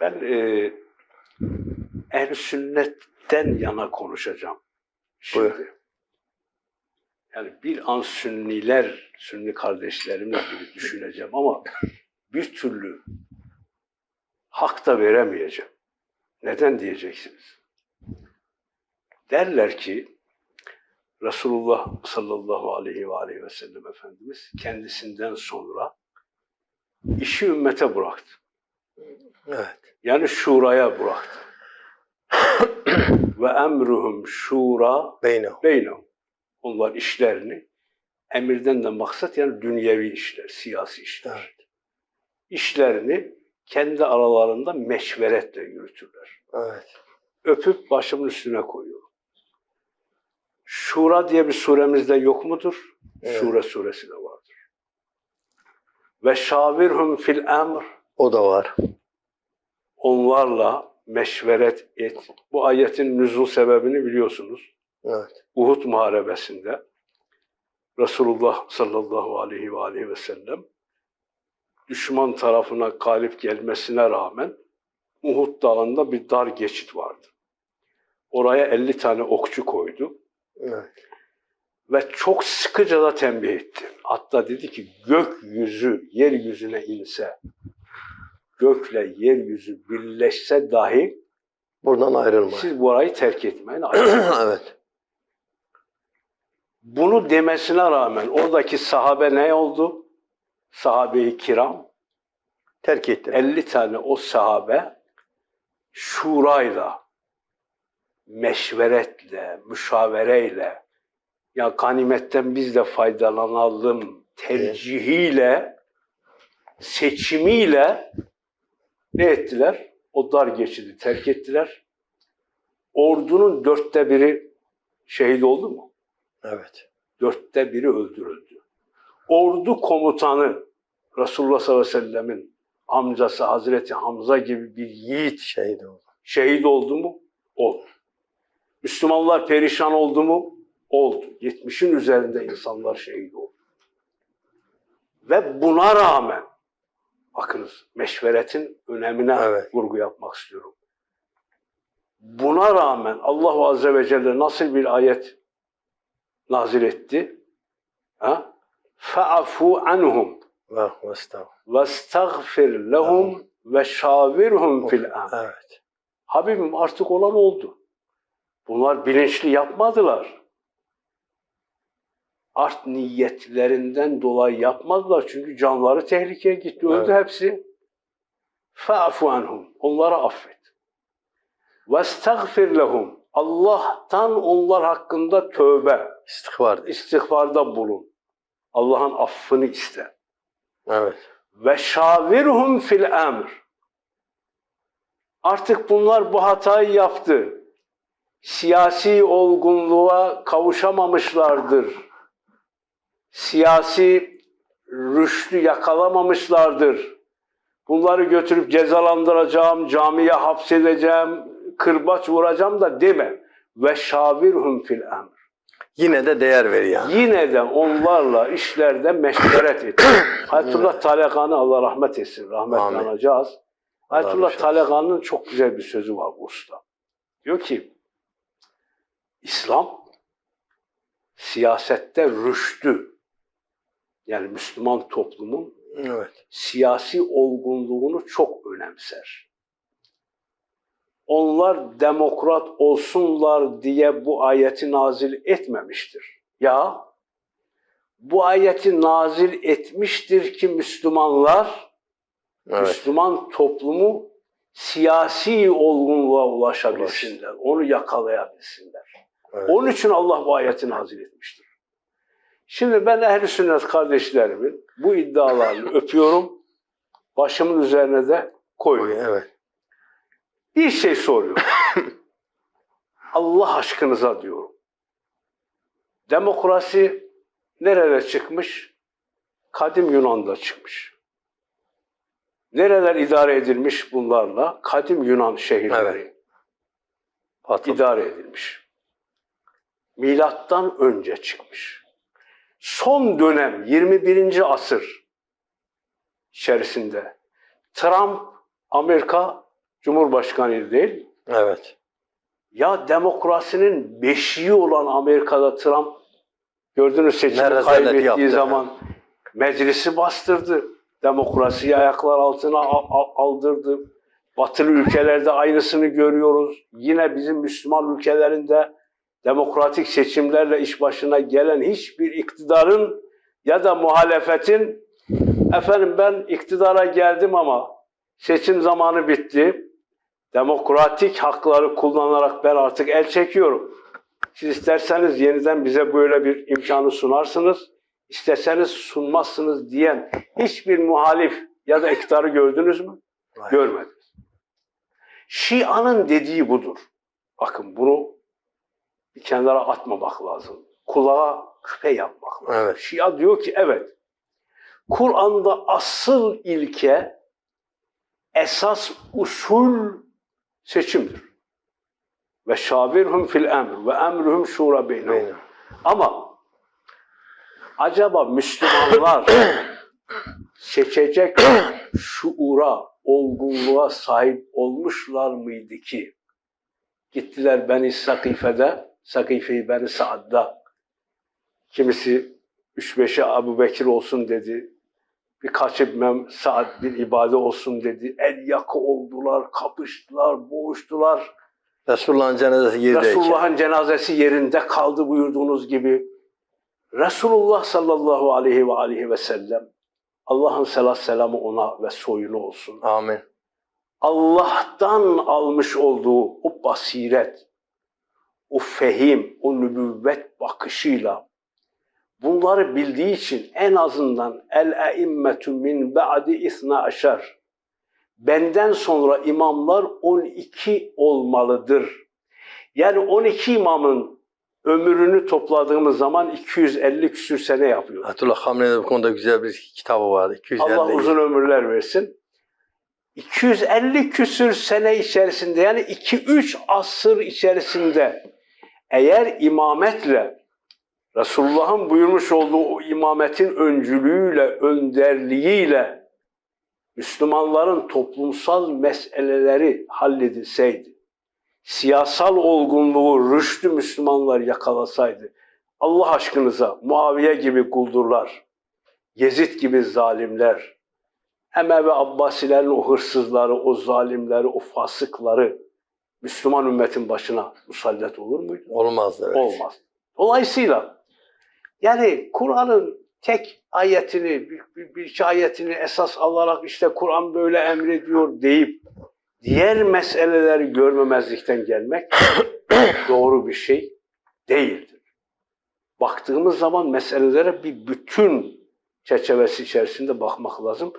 Ben e, ehl sünnetten yana konuşacağım. Şimdi. Buyur. Yani bir an sünniler, sünni kardeşlerimle gibi düşüneceğim ama bir türlü hak da veremeyeceğim. Neden diyeceksiniz? Derler ki Resulullah sallallahu aleyhi ve aleyhi ve sellem Efendimiz kendisinden sonra işi ümmete bıraktı. Evet. Yani şuraya bıraktı. Ve emruhum şura Beynehu. beynehum. Onlar işlerini emirden de maksat yani dünyevi işler, siyasi işler. Evet. İşlerini kendi aralarında meşveretle yürütürler. Evet. Öpüp başımın üstüne koyuyor. Şura diye bir suremizde yok mudur? Evet. Şura suresi de vardır. Ve şavirhum fil emr O da var. onlarla meşveret et. Bu ayetin nüzul sebebini biliyorsunuz. Evet. Uhud Muharebesi'nde Resulullah sallallahu aleyhi ve aleyhi ve sellem düşman tarafına galip gelmesine rağmen Uhud Dağı'nda bir dar geçit vardı. Oraya 50 tane okçu koydu Evet. ve çok sıkıca da tembih etti. Hatta dedi ki gökyüzü yeryüzüne inse, gökle yeryüzü birleşse dahi Buradan ayrılma. siz bu orayı terk etmeyin. evet. Bunu demesine rağmen oradaki sahabe ne oldu? Sahabe-i kiram, Terk etti. 50 tane o sahabe şurayla, meşveretle, müşavereyle, ya ganimetten biz de faydalanalım tercihiyle, seçimiyle ne ettiler? O dar geçidi terk ettiler. Ordunun dörtte biri şehit oldu mu? Evet. dörtte biri öldürüldü. Ordu komutanı Resulullah sallallahu aleyhi ve sellemin amcası Hazreti Hamza gibi bir yiğit Şehit oldu. şehit oldu mu? Oldu. Müslümanlar perişan oldu mu? Oldu. 70'in üzerinde insanlar şehit oldu. Ve buna rağmen bakınız meşveretin önemine Evet. vurgu yapmak istiyorum. Buna rağmen Allah Azze ve Celle nasıl bir ayet nazil etti? Ha? Fa'fu anhum Ve vestav. vestagfir lehum ve şavirhum fil amr. Evet. Habibim artık olan oldu. Bunlar bilinçli yapmadılar. Art niyetlerinden dolayı yapmadılar çünkü canları tehlikeye gitti. Öldü Evet. hepsi. Fa'fu anhum. Onları affet. Vestagfir lehum. Allah'tan onlar hakkında tövbe, İstihbar. istiğfarda bulun. Allah'ın affını iste. Evet. Ve şavirhum fil emr. Artık bunlar bu hatayı yaptı. Siyasi olgunluğa kavuşamamışlardır. Siyasi rüştü yakalamamışlardır. Bunları götürüp cezalandıracağım, camiye hapsedeceğim, kırbaç vuracağım da deme. Ve şavirhum fil emr. Yine de değer ver yani. Yine de onlarla işlerde meşveret et. Ayetullah Talekan'ı Allah rahmet etsin. Rahmetle anacağız. Ayetullah. Talekan'ın çok güzel bir sözü var bu usta. Diyor ki İslam siyasette rüştü yani Müslüman toplumun Evet. siyasi olgunluğunu çok önemser. Onlar demokrat olsunlar diye bu ayeti nazil etmemiştir. Ya bu ayeti nazil etmiştir ki Müslümanlar, Evet. Müslüman toplumu siyasi olgunluğa ulaşabilsinler, onu yakalayabilsinler. Evet. Onun için Allah bu ayeti nazil etmiştir. Şimdi ben ehl sünnet kardeşlerimin bu iddialarını öpüyorum. Başımın üzerine de koyuyorum. Evet. Bir şey soruyorum. Allah aşkınıza diyorum. Demokrasi nerede çıkmış? Kadim Yunan'da çıkmış. Nereler idare edilmiş bunlarla? Kadim Yunan şehirleri Patron. idare edilmiş. Milattan önce çıkmış. Son dönem 21. asır içerisinde Trump Amerika Cumhurbaşkanı değil. Evet. Ya demokrasinin beşiği olan Amerika'da Trump gördünüz seçimi rezalet kaybettiği yaptı, zaman meclisi bastırdı. Demokrasiyi ayaklar altına al- al- aldırdı. Batılı ülkelerde aynısını görüyoruz. Yine bizim Müslüman ülkelerinde demokratik seçimlerle iş başına gelen hiçbir iktidarın ya da muhalefetin efendim ben iktidara geldim ama seçim zamanı bitti. Demokratik hakları kullanarak ben artık el çekiyorum. Siz isterseniz yeniden bize böyle bir imkanı sunarsınız. İsterseniz sunmazsınız diyen hiçbir muhalif ya da iktidarı gördünüz mü? Hayır. Görmediniz. Şia'nın dediği budur. Bakın bunu bir kenara atmamak lazım. Kulağa küpe yapmak lazım. Evet. Şia diyor ki evet. Kur'an'da asıl ilke esas usul seçimdir. Ve şabirhum fil emr ve emruhum şura beynehum. Ama acaba Müslümanlar seçecek şuura, olgunluğa sahip olmuşlar mıydı ki? Gittiler Beni Sakife'de, Sakife-i Beni Saad'da. Kimisi üç beşi Abu Bekir olsun dedi. Birkaç İmam Saad bir ibade olsun dedi. El yakı oldular, kapıştılar, boğuştular. Resulullah'ın cenazesi yerdeyken. Resulullah'ın cenazesi yerinde kaldı buyurduğunuz gibi. Resulullah sallallahu aleyhi ve aleyhi ve sellem Allah'ın selat selamı ona ve soyuna olsun. Amin. Allah'tan almış olduğu o basiret, o fehim, o nübüvvet bakışıyla bunları bildiği için en azından el eimmetu min ba'di isna aşar. Benden sonra imamlar 12 olmalıdır. Yani 12 imamın ömrünü topladığımız zaman 250 küsür sene yapıyor. Atullah Hamle'nin bu konuda güzel bir kitabı vardı. 250 Allah uzun ömürler versin. 250 küsür sene içerisinde yani 2-3 asır içerisinde eğer imametle Resulullah'ın buyurmuş olduğu o imametin öncülüğüyle, önderliğiyle Müslümanların toplumsal meseleleri halledilseydi, siyasal olgunluğu, rüştü Müslümanlar yakalasaydı, Allah aşkınıza Muaviye gibi kuldurlar, Yezid gibi zalimler, Emevi Abbasilerin o hırsızları, o zalimleri, o fasıkları Müslüman ümmetin başına musallat olur muydu? Olmazdı. Evet. Olmaz. Dolayısıyla yani Kur'an'ın tek ayetini, bir, bir, bir ayetini esas alarak işte Kur'an böyle emrediyor deyip diğer meseleleri görmemezlikten gelmek doğru bir şey değildir. Baktığımız zaman meselelere bir bütün çerçevesi içerisinde bakmak lazım.